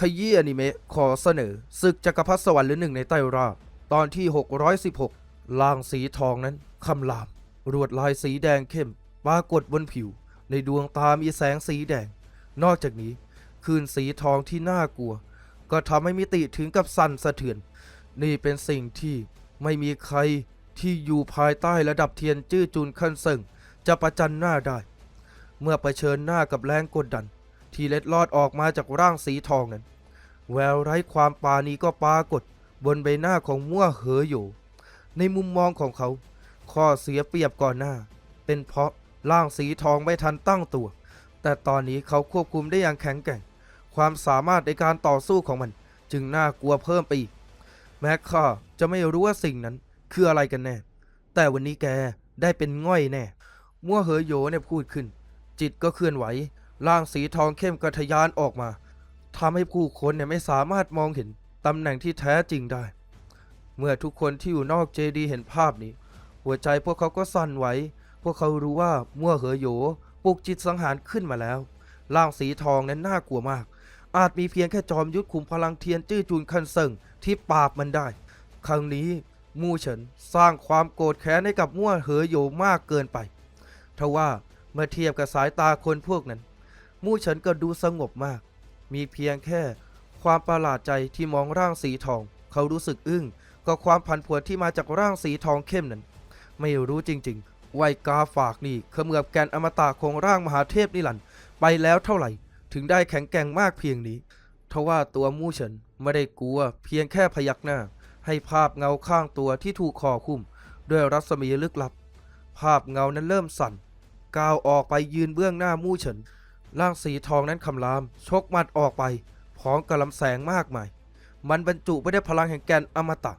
ขยี้อนิเมะขอเสนอศึกจักรพรรดิสวรรค์หรือหนึ่งในใต้ราบตอนที่ 616ลางสีทองนั้นคำราม รวดลายสีแดงเข้ม ปรากฏบนผิว ในดวงตามีแสงสีแดง นอกจากนี้คืนสีทองที่น่ากลัว ก็ทำให้มิติถึงกับสั่นสะเทือน นี่เป็นสิ่งที่ไม่มีใครที่อยู่ภายใต้ระดับเทียนจื้อจุนขั้นเซิงจะประจันหน้าได้ เมื่อเผชิญหน้ากับแรงกดดัน ที่เล็ดลอดออกมาจากร่างสีทองนั้น แววไร้ความปรานีก็ปรากฏบนใบหน้าของมั่วเหออยู่ ในมุมมองของเขา ข้อเสียเปรียบก่อนหน้า เป็นเพราะร่างสีทองไม่ทันตั้งตัว แต่ตอนนี้เขาควบคุมได้อย่างแข็งแกร่ง ความสามารถในการต่อสู้ของมัน จึงน่ากลัวเพิ่มไปอีก แม้ข้าจะไม่รู้ว่าสิ่งนั้นคืออะไรกันแน่ แต่วันนี้แกได้เป็นง่อยแน่ มั่วเหอโยเนี่ยพูดขึ้น จิตก็เคลื่อนไหว ร่างสีทองเข้มกระทยานออกมาทำให้ผู้คนเนี่ยไม่สามารถมองเห็นตำแหน่งที่แท้จริงได้ เมื่อทุกคนที่อยู่นอกเจดีย์เห็นภาพนี้ หัวใจพวกเขาก็สั่นไหว พวกเขารู้ว่ามั่วเหอโยปลุกจิตสังหารขึ้นมาแล้ว ร่างสีทองนั้นน่ากลัวมาก อาจมีเพียงแค่จอมยุทธคุมพลังเทียนจื้อจูนคันเซิงที่ปราบมันได้ ครั้งนี้มู่เฉินสร้างความโกรธแค้นให้กับมั่วเหอโยมากเกินไป ทว่าเมื่อเทียบกับสายตาคนพวกนั้น มู่เฉินก็ดูสงบมาก มีเพียงแค่ ความประหลาดใจที่มองร่างสีทอง เขารู้สึกอึ้งกับความผันผวนที่มาจากร่างสีทองเข้มนั้น ไม่รู้จริงๆไวยกาฝากนี่เขมือบแกนอมตะของร่างมหาเทพนิรันไปแล้วเท่าไหร่ ถึงได้แข็งแกร่งมากเพียงนี้ทว่าตัวมู่เฉินไม่ได้กลัว เพียงแค่พยักหน้า ให้ภาพเงาข้างตัวที่ถูกคอคุ้มด้วยรัศมีลึกลับ ภาพเงานั้นเริ่มสั่นก้าวออกไปยืนเบื้องหน้ามู่เฉิน ร่างสีทองนั้นคำราม ชกหมัดออกไป พร้อมกับลำแสงมากมาย มันบรรจุไปได้วยพลังแห่งแกนอมตะ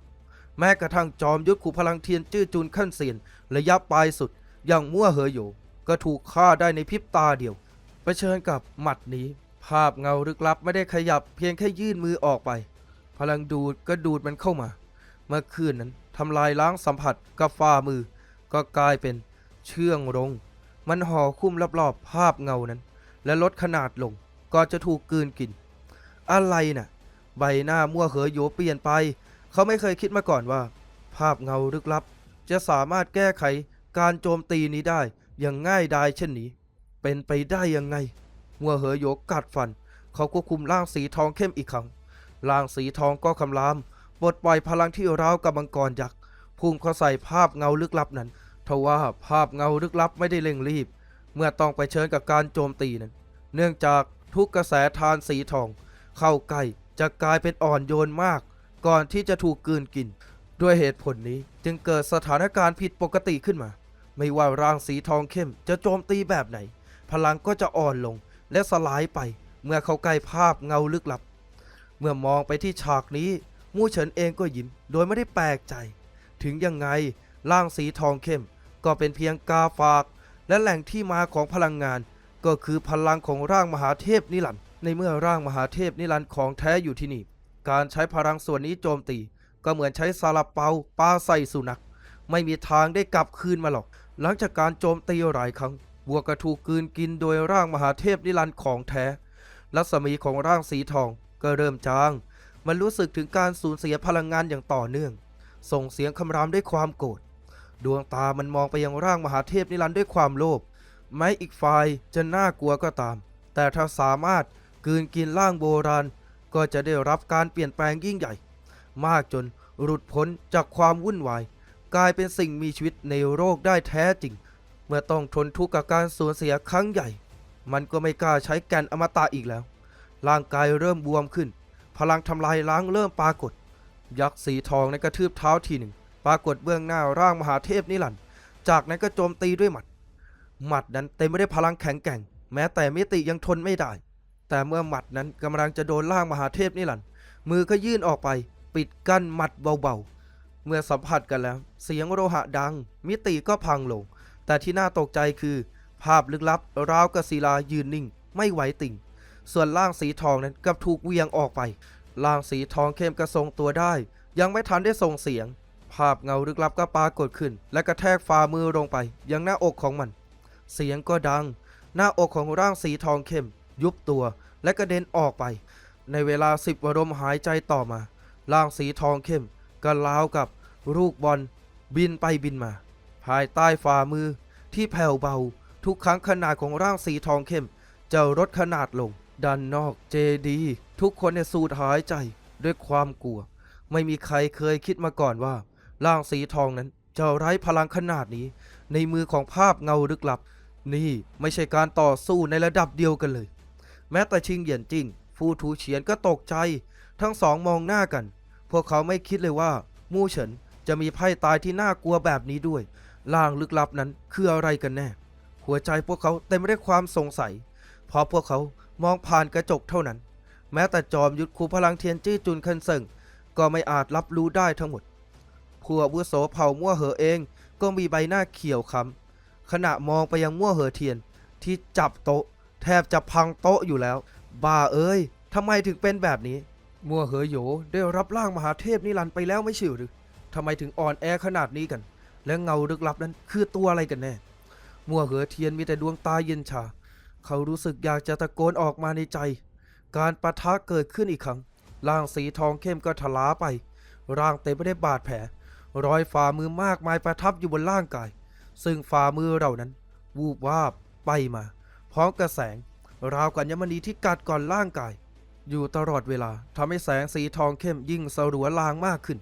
แม้กระทั่งจอมยุทธขู่พลังเทียนจื้อจูนขั้นเซียนระยะปลายสุด อย่างมั่วเหอโยก็ถูกฆ่าได้ในพริบตาเดียวเผชิญกับหมัดนี้ ภาพเงาลึกลับไม่ได้ขยับเพียงแค่ยื่นมือออกไป พลังดูดก็ดูดมันเข้ามา เมื่อคืนนั้นทำลายล้างสัมผัสกับฝ่ามือ ก็กลายเป็นเชื่องรงมันห่อคุ้มรอบๆภาพเงานั้น และลดขนาดลงก่อนจะถูกกืนกิน อะไรน่ะ ใบหน้ามั่วเหอโยเปลี่ยนไป เขาไม่เคยคิดมาก่อนว่า ภาพเงาลึกลับ จะสามารถแก้ไขการโจมตีนี้ได้อย่างง่ายดายเช่นนี้ เป็นไปได้ยังไง มัวเหอโยกัดฟัน เขาควบคุมร่างสีทองเข้มอีกครั้งร่างสีทองก็คำรามปลดปล่อยพลังที่ราวกับมังกรยักษ์พุ่งเข้าใส่ภาพเงาลึกลับนั้นทว่าภาพเงาลึกลับไม่ได้เร่งรีบ เมื่อต้องไปเชิญกับการโจมตีนั้น เนื่องจากทุกกระแสทานสีทอง เข้าใกล้จะกลายเป็นอ่อนโยนมาก ก่อนที่จะถูกกืนกิน ด้วยเหตุผลนี้จึงเกิดสถานการณ์ผิดปกติขึ้นมา ไม่ว่าร่างสีทองเข้มจะโจมตีแบบไหน พลังก็จะอ่อนลงและสลายไป เมื่อเขาใกล้ภาพเงาลึกลับ เมื่อมองไปที่ฉากนี้มู่เฉินเองก็ยิ้ม โดยไม่ได้แปลกใจ ถึงยังไงร่างสีทองเข้มก็เป็นเพียงกาฝาก และแหล่งที่มาของพลังงาน ก็คือพลังของร่างมหาเทพนิรันดร์ในเมื่อร่างมหาเทพนิรันดร์ของแท้อยู่ที่นี่ การใช้พลังส่วนนี้โจมตี ก็เหมือนใช้ซาลาเปาปาใส่สุนัข ไม่มีทางได้กลับคืนมาหรอก หลังจากการโจมตีหลายครั้งบัวกระถูกกืนกินโดยร่างมหาเทพนิรันดร์ของแท้ รัศมีของร่างสีทองก็เริ่มจาง มันรู้สึกถึงการสูญเสียพลังงานอย่างต่อเนื่อง ส่งเสียงคำรามด้วยความโกรธ ดวงตามันมองไปยังร่างมหาเทพนิรันดร์ด้วยความโลภแม้อีกฝ่ายจะน่ากลัวก็ตาม แต่ถ้าสามารถกืนกินร่างโบราณ ก็จะได้รับการเปลี่ยนแปลงยิ่งใหญ่ มากจนหลุดพ้นจากความวุ่นวาย กลายเป็นสิ่งมีชีวิตในโลกได้แท้จริง เมื่อต้องทนทุกข์กับการสูญเสียครั้งใหญ่ มันก็ไม่กล้าใช้แกนอมตะอีกแล้ว ร่างกายเริ่มบวมขึ้น พลังทำลายล้างเริ่มปรากฏ ยักษ์สีทองในนกระทืบเท้าทีหนึ่ง ปรากฏเบื้องหน้าร่างมหาเทพนิรันดร์จากนั้นก็โจมตีด้วยหมัด หมัดนั้นเต็มไปด้วยพลังแข็งแกร่ง แม้แต่มิติยังทนไม่ได้ แต่เมื่อหมัดนั้นกำลังจะโดนร่างมหาเทพนิรันดร์มือก็ยื่นออกไป ปิดกั้นหมัดเบาๆ เมื่อสัมผัสกันแล้ว เสียงโลหะดัง มิติก็พังลง แต่ที่น่าตกใจคือ ภาพลึกลับราวกับศิลายืนนิ่ง ไม่ไหวติ่ง ส่วนร่างสีทองนั้นกลับถูกเวียงออกไปร่างสีทองเข้มกระทรงตัวได้ ยังไม่ทันได้ส่งเสียง ภาพเงาลึกลับก็ปรากฏขึ้น และกระแทกฝ่ามือลงไป ยังหน้าอกของมัน เสียงก็ดัง หน้าอกของร่างสีทองเข้ม ยุบตัวและกระเด็นออกไป ในเวลาสิบวลมหายใจต่อมา ร่างสีทองเข้มก็ลาวกับลูกบอล บินไปบินมา ภายใต้ฝ่ามือที่แผ่วเบา ทุกครั้งขนาดของร่างสีทองเข้มจะลดขนาดลง ด้านนอกเจดี ทุกคนเนี่ยสูดหายใจด้วยความกลัว ไม่มีใครเคยคิดมาก่อนว่า ร่างสีทองนั้นจะไร้พลังขนาดนี้ ในมือของภาพเงาลึกลับ นี่ไม่ใช่การต่อสู้ในระดับเดียวกันเลย แม้แต่ชิงเหยียนจิ้งฟูทูเฉียนก็ตกใจ ทั้งสองมองหน้ากัน พวกเขาไม่คิดเลยว่า มู่เฉินจะมีไพ่ตายที่น่ากลัวแบบนี้ด้วยล่างลึกลับนั้นคืออะไรกันแน่ หัวใจพวกเขาเต็มไปด้วยความสงสัยเพราะพวกเขามองผ่านกระจกเท่านั้น แม้แต่จอมยุทธคูพลังเทียนจี้จุนคันเซิงก็ไม่อาจรับรู้ได้ทั้งหมด ผู้อาวุโสเผ่ามั่วเหอเอง ก็มีใบหน้าเขียวค้ำขณะมองไปยังมั่วเหอเทียนที่จับโต๊ะ แทบจะพังโต๊ะอยู่แล้ว บ้าเอ้ยทำไมถึงเป็นแบบนี้ มั่วเหอโยได้รับร่างมหาเทพนิรันดร์ไปแล้วไม่ใช่หรือทำไมถึงอ่อนแอขนาดนี้กัน และเงาลึกลับนั้นคือตัวอะไรกันแน่ มั่วเหอเทียนมีแต่ดวงตาเย็นชา เขารู้สึกอยากจะตะโกนออกมาในใจ การประทะเกิดขึ้นอีกครั้ง ร่างสีทองเข้มก็ทลาไป ร่างเต็มไปด้วยบาดแผล รอยฝ่ามือมากมายประทับอยู่บนร่างกาย ซึ่งฝ่ามือเรานั้น วูบวาบไปมา พร้อมกับแสง ราวกับยมณีที่กัดก่อนร่างกาย อยู่ตลอดเวลาทำให้แสงสีทองเข้มยิ่งสลัวลางมากขึ้น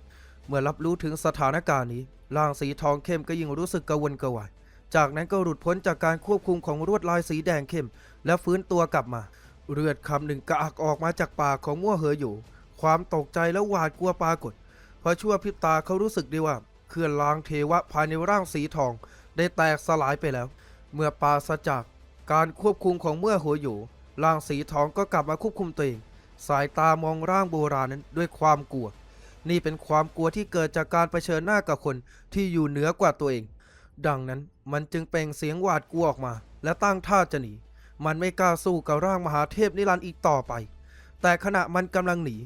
เมื่อรับรู้ถึงสถานการณ์นี้ร่างสีทองเข้มก็ยิ่งรู้สึกกระวนกระวาย จากนั้นก็หลุดพ้นจากการควบคุมของลวดลายสีแดงเข้ม และฟื้นตัวกลับมาเลือดคำหนึ่งกระอักออกมาจากปากของมั่วเหออยู่ ความตกใจและหวาดกลัวปรากฏ พอชั่วพริบตาเขารู้สึกได้ว่าเคลื่อนลางเทวะภายในร่างสีทอง ได้แตกสลายไปแล้ว เมื่อปราศจากการควบคุมของเมื่อหัวอยู่ร่างสีทองก็กลับมาควบคุมตัวเอง สายตามองร่างโบราณนั้นด้วยความกลัว นี่เป็นความกลัวที่เกิดจากการเผชิญหน้ากับคนที่อยู่เหนือกว่าตัวเอง ดังนั้นมันจึงเปล่งเสียงหวาดกลัวออกมา และตั้งท่าจะหนี มันไม่กล้าสู้กับร่างมหาเทพนิรันดร์อีกต่อไป แต่ขณะมันกำลังหนี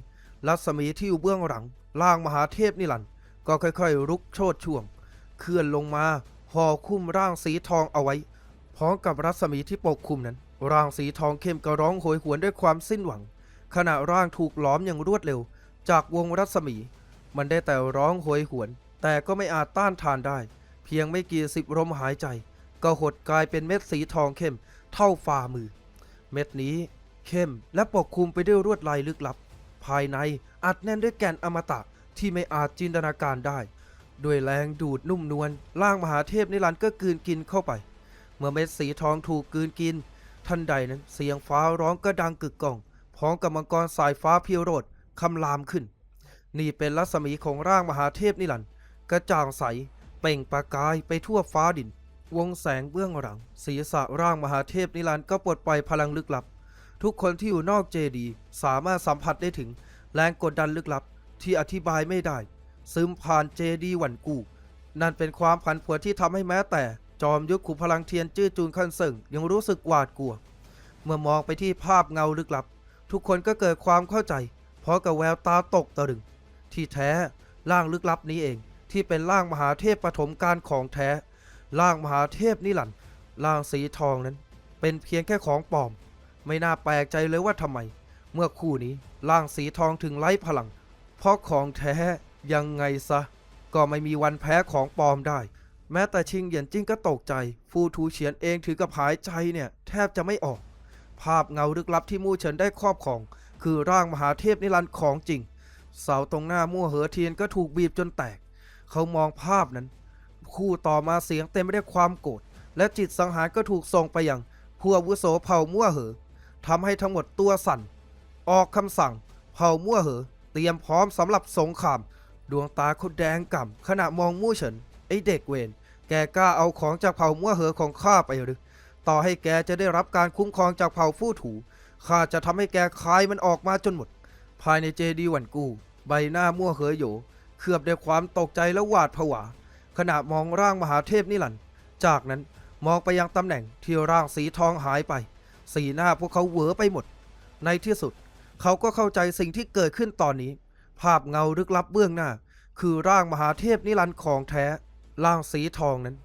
รัศมีที่อยู่เบื้องหลัง ร่างมหาเทพนิรันก็ค่อยๆ รุกโชดช่วง เคลื่อนลงมาห่อคุ้มร่างสีทองเอาไว้ พร้อมกับรัศมีที่ปกคลุมนั้น ร่างสีทองเข้มก็ร้องโหยหวนด้วยความสิ้นหวัง ขณะร่างถูกล้อมอย่างรวดเร็ว จากวงรัศมี มันได้แต่ร้องโหยหวน แต่ก็ไม่อาจต้านทานได้ เพียงไม่กี่สิบลมหายใจ ก็หดกลายเป็นเม็ดสีทองเข้ม เท่าฝ่ามือ เม็ดนี้เข้มและปกคลุมไปด้วยลวดลายลึกลับ ภายในอัดแน่นด้วยแก่นอมตะที่ไม่อาจจินตนาการได้ ด้วยแรงดูดนุ่มนวลร่างมหาเทพนิรันดร์ก็กลืนกินเข้าไป เมื่อเม็ดสีทองถูกกลืนกิน ทันใดนั้นเสียงฟ้าร้องก็ดังกึกก้องพร้อมกับมังกรสายฟ้าเพียวโรดคำรามขึ้น นี่เป็นรัศมีของร่างมหาเทพนิรันดร์กระจ่างใส เป่งประกายไปทั่วฟ้าดิน วงแสงเบื้องหลัง ศีรษะร่างมหาเทพนิรันดร์ก็ปลดปล่อยพลังลึกลับ ทุกคนที่อยู่นอกเจดีสามารถสัมผัสได้ถึงแรงกดดันลึกลับที่อธิบายไม่ได้ ซึมผ่านเจดีหวันกูนั่นเป็นความผันผวนที่ทำให้แม้แต่จอมยุทธขุพลังเทียนจื้อจูนคันเซิงยังรู้สึกหวาดกลัว เมื่อมองไปที่ภาพเงาลึกลับ ทุกคนก็เกิดความเข้าใจ เพราะกับแววตาตกตะลึง ที่แท้ร่างลึกลับนี้เอง ที่เป็นร่างมหาเทพปฐมการของแท้ร่างมหาเทพนิรันร่างสีทองนั้น เป็นเพียงแค่ของปลอม ไม่น่าแปลกใจเลยว่าทำไม เมื่อคู่นี้ร่างสีทองถึงไร้พลัง เพราะของแท้ยังไงซะ ก็ไม่มีวันแพ้ของปลอมได้ แม้แต่ชิงเหยียนจิ้งก็ตกใจ ฟูทูเฉียนเองถือกับหายใจเนี่ย แทบจะไม่ออก ภาพเงาลึกลับที่มู่เฉินได้ครอบครอง คือร่างมหาเทพนิรันดร์ของจริง เสาตรงหน้ามั่วเหอเทียนก็ถูกบีบจนแตก เขามองภาพนั้น คู่ต่อมาเสียงเต็มไปด้วยความโกรธและจิตสังหารก็ถูกส่งไปยังผู้อาวุโสเผ่ามั่วเหอ ทำให้ทั้งหมดตัวสั่น ออกคำสั่ง เผามั่วเหอ เตรียมพร้อมสำหรับสงคราม ดวงตาเขาแดงก่ำขณะมองมู่เฉินไอเด็กเวนแกกล้าเอาของจากเผ่ามั่วเหอของข้าไปหรือ ต่อให้แกจะได้รับการคุ้มครองจากเผ่าฟู่ถูข้าจะทำให้แกคายมันออกมาจนหมด ภายในเจดีหวันกู ใบหน้ามั่วเหอโหยเคลือบด้วยความตกใจและหวาดผวา ขณะมองร่างมหาเทพนิรัน จากนั้นมองไปยังตำแหน่งที่ร่างสีทองหายไป สีหน้าพวกเขาเหวอไปหมด ในที่สุด เขาก็เข้าใจสิ่งที่เกิดขึ้นตอนนี้ ภาพเงาลึกลับเบื้องหน้า คือร่างมหาเทพนิรันดร์ของแท้ ร่างสีทองนั้น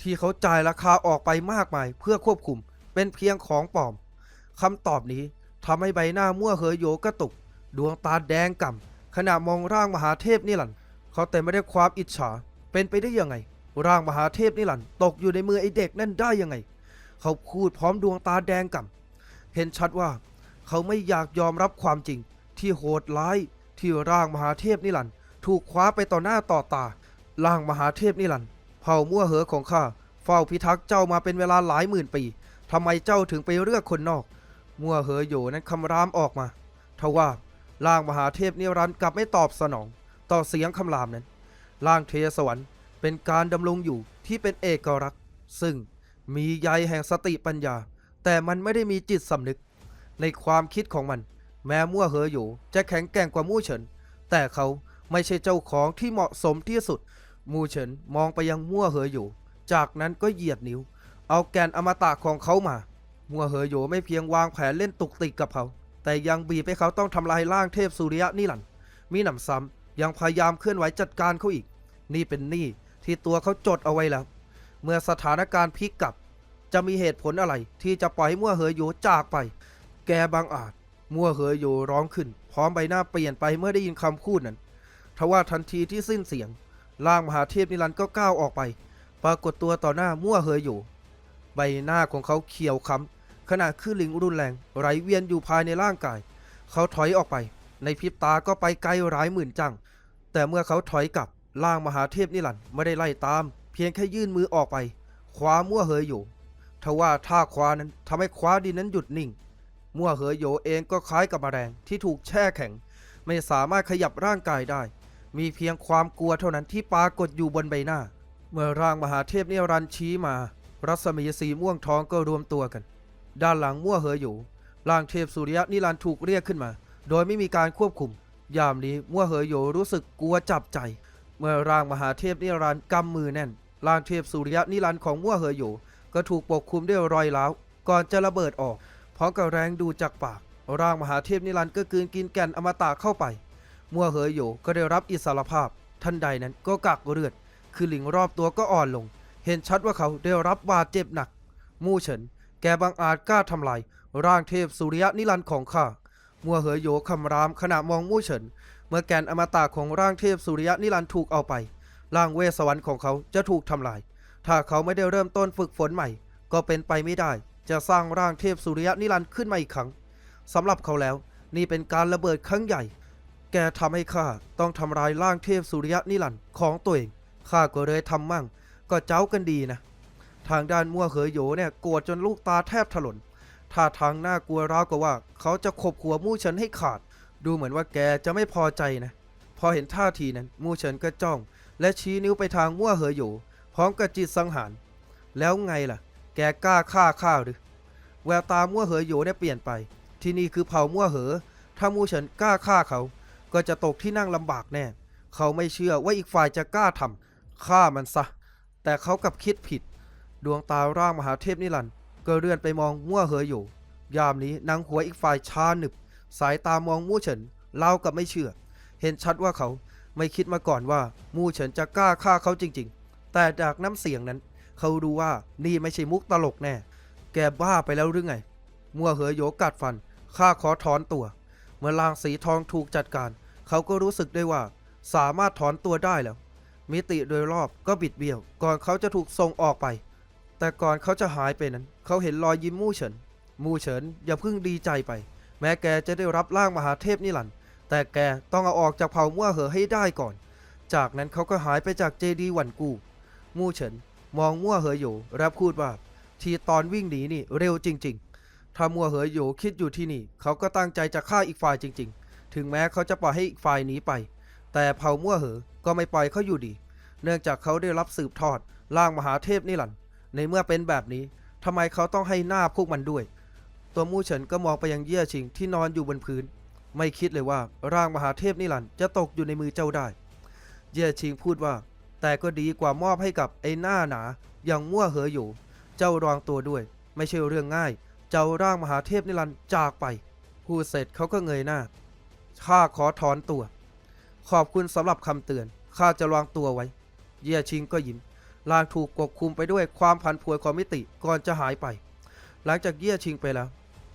ที่เขาจ่ายราคาออกไปมากมาย เพื่อควบคุม เป็นเพียงของปลอมคำตอบนี้ทำให้ใบหน้ามั่วเหอโยกระตุก ดวงตาแดงก่ำขณะมองร่างมหาเทพนิรันดร์เขาเต็มไปด้วยความอิจฉา เป็นไปได้ยังไง ร่างมหาเทพนิรันดร์ตกอยู่ในมือไอเด็กนั่นได้ยังไง เขาพูดพร้อมดวงตาแดงก่ำเห็นชัดว่า เขาไม่อยากยอมรับความจริง ที่โหดร้าย ที่ร่างมหาเทพนิรันต์ถูกคว้าไปต่อหน้าต่อตา ร่างมหาเทพนิรันต์เผ่ามั่วเหอของข้าเฝ้าพิทักษ์เจ้ามาเป็นเวลาหลายหมื่นปีทำไมเจ้าถึงไปเลือกคนนอก มั่วเหอโยนั้นคำรามออกมาทว่าร่างมหาเทพนิรันดร์กลับไม่ตอบสนอง ต่อเสียงคำรามนั้นร่างเทสวรรค์เป็นการดำรงอยู่ที่เป็นเอกลักษณ์ซึ่ง มีใยแห่งสติปัญญา แต่มันไม่ได้มีจิตสำนึก ในความคิดของมัน แม้มั่วเหออยู่ จะแข็งแกร่งกว่ามู่เฉิน แต่เขาไม่ใช่เจ้าของที่เหมาะสมที่สุด มู่เฉินมองไปยังมั่วเหออยู่ จากนั้นก็เหยียดนิ้ว เอาแกนอมตะของเขามา มั่วเหอโยไม่เพียงวางแผนเล่นตุกติกกับเขา แต่ยังบีบให้เขาต้องทำลายร่างเทพสุริยะนิรันมีหนำซ้ำยังพยายามเคลื่อนไหวจัดการเขาอีก นี่เป็นหนี้ที่ตัวเขาจดเอาไว้แล้ว เมื่อสถานการณ์พลิกกลับ จะมีเหตุผลอะไรที่จะปล่อยให้มั่วเหอโยจากไป แกบางอาจ มั่วเหอโยร้องขึ้น พร้อมใบหน้าเปลี่ยนไปเมื่อได้ยินคำพูดนั้นทว่าทันทีที่สิ้นเสียงร่างมหาเทพนิรันดร์ก็ก้าวออกไป ปรากฏตัวต่อหน้ามั่วเหอโยใบหน้าของเขาเขียวค้ำขณะคลื่นลิงรุนแรง ไหลเวียนอยู่ภายในร่างกาย เขาถอยออกไป ในพริบตาก็ไปไกลหลายหมื่นจัง แต่เมื่อเขาถอยกลับร่างมหาเทพนิรันดร์ไม่ได้ไล่ตาม พียงแค่ยื่นมือออกไป คว้ามั่วเหออยู่ทว่าท่าคว้านั้นทำให้คว้าดินนั้นหยุดนิ่ง มั่วเหอโยเองก็คล้ายกับแมลงที่ถูกแช่แข็ง ไม่สามารถขยับร่างกายได้ มีเพียงความกลัวเท่านั้นที่ปรากฏอยู่บนใบหน้า เมื่อร่างมหาเทพนิรันชี้มา รัศมีสีม่วงทองก็รวมตัวกัน ด้านหลังมั่วเหออยู่ร่างเทพสุริยะนิรันดร์ถูกเรียกขึ้นมา โดยไม่มีการควบคุม ยามนี้มั่วเหออยู่รู้สึกกลัวจับใจ เมื่อร่างมหาเทพนิรันต์กำมือแน่น ร่างเทพสุริยะนิรันดร์ของมั่วเหออยู่ ก็ถูกปกคลุมด้วยรอยร้าวก่อนจะระเบิดออก เพร้อมกับแรงดูดจากปาก ร่างมหาเทพนิรันดร์ก็กืนกินแก่นอมตะเข้าไป มั่วเหออยู่ก็ได้รับอิสรภาพทันใดนั้นก็กักเลือด คือหลิงรอบตัวก็อ่อนลง เห็นชัดว่าเขาได้รับบาดเจ็บหนัก มู่เฉิน แกบังอาจกล้าทำลายร่างเทพสุริยะนิรันดร์ของข้า มัวเหอโยคำรามขณะมองมู่เฉิน เมื่อแกนอมตะของร่างเทพสุริยะนิรันดร์ถูกเอาไป ร่างเวสวรรค์ของเขาจะถูกทำลาย ถ้าเขาไม่ได้เริ่มต้นฝึกฝนใหม่ ก็เป็นไปไม่ได้ จะสร้างร่างเทพสุริยะนิรันดร์ขึ้นมาอีกครั้งสำหรับเขาแล้ว นี่เป็นการระเบิดครั้งใหญ่ แกทำให้ข้าต้องทำลายร่างเทพสุริยะนิรันดร์ของตัวเองข้าก็เลยทำมั่ง ก็เจ้ากันดีนะ ทางด้านมั่วเหอโยเนี่ยโกรธจนลูกตาแทบถลนท่าทางน่ากลัวราวกับว่า เขาจะขบหัวมู่เฉินให้ขาด ดูเหมือนว่าแกจะไม่พอใจนะ พอเห็นท่าทีนั้นมู่เฉินก็จ้อง และชี้นิ้วไปทางมั่วเหอโยพร้อมกับจิตสังหาร แล้วไงล่ะ แกกล้าฆ่าข้าหรือ แววตามั่วเหอโยเนี่ยเปลี่ยนไป ที่นี่คือเผ่ามั่วเหอ ถ้ามู่เฉินกล้าฆ่าเขา ก็จะตกที่นั่งลำบากแน่ เขาไม่เชื่อว่าอีกฝ่ายจะกล้าทำฆ่ามันซะ แต่เขากลับคิดผิด ดวงตาร่างมหาเทพนิรันดร์ก็เลื่อนไปมองมั่วเหออยู่ ยามนี้นางหัวอีกฝ่ายชาหนึบ สายตามองมู่เฉินเล่ากับไม่เชื่อ เห็นชัดว่าเขา ไม่คิดมาก่อนว่ามู่เฉินจะกล้าฆ่าเขาจริง ๆ แต่จากน้ำเสียงนั้น เขารู้ว่านี่ไม่ใช่มุกตลกแน่ แกบ้าไปแล้วหรือไง มั่วเหอโยกัดฟันข้าขอถอนตัว เมื่อลางสีทองถูกจัดการ เขาก็รู้สึกได้ว่า สามารถถอนตัวได้แล้ว มิติโดยรอบก็บิดเบี้ยว ก่อนเขาจะถูกส่งออกไป แต่ก่อนเขาจะหายไปนั้น เขาเห็นรอยยิ้มมู่เฉิน มู่เฉินอย่าเพิ่งดีใจไป แม้แกจะได้รับร่างมหาเทพนิรันดร์ แต่แกต้องเอาออกจากเผ่ามั่วเหอให้ได้ก่อน จากนั้นเขาก็หายไปจากเจดีหวันกูมู่เฉินมองมั่วเหออยู่และพูดว่า ทีตอนวิ่งหนีนี่เร็วจริง ๆ ถ้ามั่วเหออยู่คิดอยู่ที่นี่ เขาก็ตั้งใจจะฆ่าอีกฝ่ายจริง ๆ ถึงแม้เขาจะปล่อยให้อีกฝ่ายหนีไป แต่เผ่ามั่วเหอก็ไม่ปล่อยเขาอยู่ดี เนื่องจากเขาได้รับสืบทอดร่างมหาเทพนิรันในเมื่อเป็นแบบนี้ทำไมเขาต้องให้หน้าพวกมันด้วย ตัวมู่เฉินก็มองไปยังเยี่ยชิงที่นอนอยู่บนพื้น ไม่คิดเลยว่าร่างมหาเทพนิรันด์จะตกอยู่ในมือเจ้าได้ เย่ชิงพูดว่า แต่ก็ดีกว่ามอบให้กับไอ้หน้าหนาอย่างมั่วเหออยู่ เจ้ารองตัวด้วย ไม่ใช่เรื่องง่าย เจ้าร่างมหาเทพนิรันด์จากไป พูดเสร็จเขาก็เงยหน้าข้าขอถอนตัว ขอบคุณสำหรับคำเตือนข้าจะวางตัวไว้ เย่ชิงก็ยิ้มลางถูกควบคุมไปด้วยความผันผวนของมิติก่อนจะหายไป หลังจากเย่ชิงไปแล้ว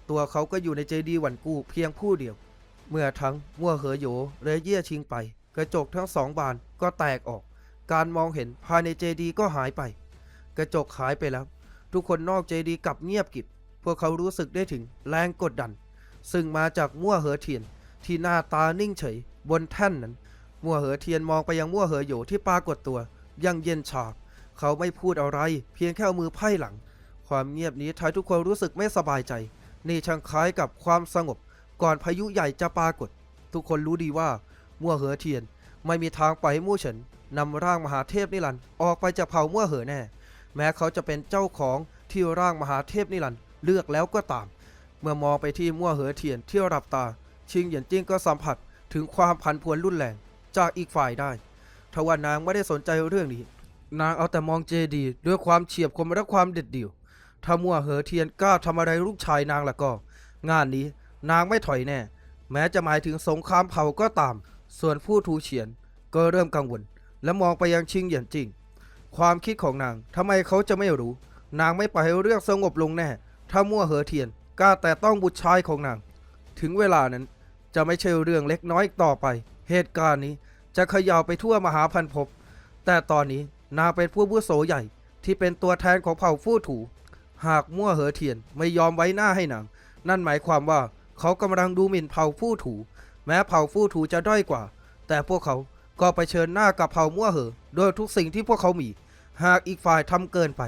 ตัวเขาก็อยู่ในเจดีหวันกู้เพียงผู้เดียว เมื่อทั้งมั่วเหอโหยและเยี่ยชิงไป กระจกทั้งสองบานก็แตกออก การมองเห็นภายในเจดีก็หายไป กระจกหายไปแล้ว ทุกคนนอกเจดีกลับเงียบกิบ พวกเขารู้สึกได้ถึงแรงกดดัน ซึ่งมาจากมั่วเหอเทียน ที่หน้าตานิ่งเฉย บนแท่นนั้น มั่วเหอเทียนมองไปยังมั่วเหอโหยที่ปรากฏตัวยังเย็นชาเขาไม่พูดอะไร เพียงแค่เอามือไพ่หลัง ความเงียบนี้ทำให้ทุกคนรู้สึกไม่สบายใจ นี่ช่างคล้ายกับความสงบ ก่อนพายุใหญ่จะปรากฏ ทุกคนรู้ดีว่ามั่วเหอเทียน ไม่มีทางปล่อยให้มู่วเฉินนำร่างมหาเทพนิรันดร์ออกไปจากเผ่ามั่วเหอแน่ แม้เขาจะเป็นเจ้าของที่ร่างมหาเทพนิรันดร์เลือกแล้วก็ตาม เมื่อมองไปที่มั่วเหอเทียนที่รับตา ชิงเหยียนจิ้งก็สัมผัสถึงความผันผวนรุนแรงจากอีกฝ่ายได้ทว่านางไม่ได้สนใจเรื่องนี้ นางเอาแต่มองเจดี ด้วยความเฉียบคมและความเด็ดเดี่ยว ถ้ามั่วเหอเทียนกล้าทำอะไรลูกชายนางละก็ งานนี้ นางไม่ถอยแน่ แม้จะหมายถึงสงครามเผ่าก็ตาม ส่วนผู้ทูเฉียนก็เริ่มกังวล และมองไปยังชิงเหยียนจิง ความคิดของนางทำไมเขาจะไม่รู้ นางไม่ปล่อยให้เรื่องสงบลงแน่ ถ้ามั่วเหอเทียนกล้าแต่ต้องบุตรชายของนาง ถึงเวลานั้นจะไม่ใช่เรื่องเล็กน้อยอีกต่อไป เหตุการณ์นี้จะเขย่าวไปทั่วมหาพันภพ แต่ตอนนี้นางเป็นผู้บุโสใหญ่ที่เป็นตัวแทนของเผ่าฟู่ถู หากมั่วเหอเทียนไม่ยอมไว้หน้าให้นาง นั่นหมายความว่า เขากำลังดูหมิ่นเผ่าฟู่ถู แม้เผ่าฟู่ถูจะด้อยกว่า แต่พวกเขาก็ไปเชิญหน้ากับเผ่ามั่วเหอโดยทุกสิ่งที่พวกเขามี หากอีกฝ่ายทำเกินไป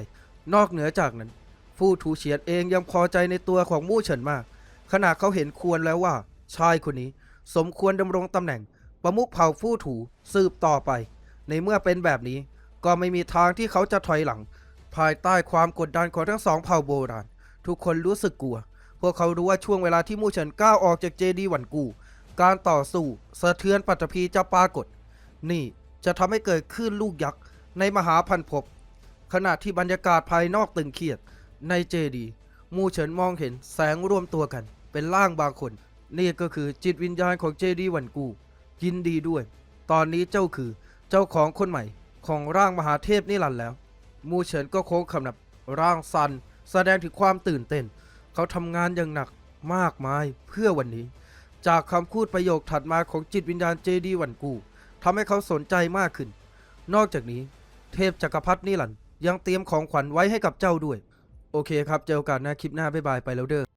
นอกเหนือจากนั้น ฟู่ถูเฉียนเองยังพอใจในตัวของมู่เฉินมาก ขณะเขาเห็นควรแล้วว่า ชายคนนี้ สมควรดำรงตำแหน่ง ประมุขเผ่าฟู่ถูสืบต่อไป ในเมื่อเป็นแบบนี้ก็ไม่มีทางที่เขาจะถอยหลัง ภายใต้ความกดดันของทั้งสองเผ่าโบราณ ทุกคนรู้สึกกลัว วกเขารู้ว่าช่วงเวลาที่มู่เฉินก้าวออกจากเจดีหวันกู การต่อสู้สะเทือนปัตตภีจะปรากฏ นี่จะทำให้เกิดคลื่นลูกยักษ์ในมหาพันภพขณะที่บรรยากาศภายนอกตึงเครียดในเจดี มู่เฉินมองเห็นแสงรวมตัวกัน เป็นร่างบางคน นี่ก็คือจิตวิญญาณของเจดีหวันกู ยินดีด้วย ตอนนี้เจ้าคือเจ้าของคนใหม่ของร่างมหาเทพนิรันดร์แล้ว มูเฉินก็โค้งคำนับร่างซันแสดงถึงความตื่นเต้น เขาทำงานอย่างหนักมากมายเพื่อวันนี้ จากคำพูดประโยคถัดมาของจิตวิญญาณเจดีหวันกูทำให้เขาสนใจมากขึ้น นอกจากนี้ เทพจักรพรรดินิลันยังเตรียมของขวัญไว้ให้กับเจ้าด้วย โอเคครับ เจอกาสหน้าคลิปหน้าบ๊ายบายไปแล้วเด้อ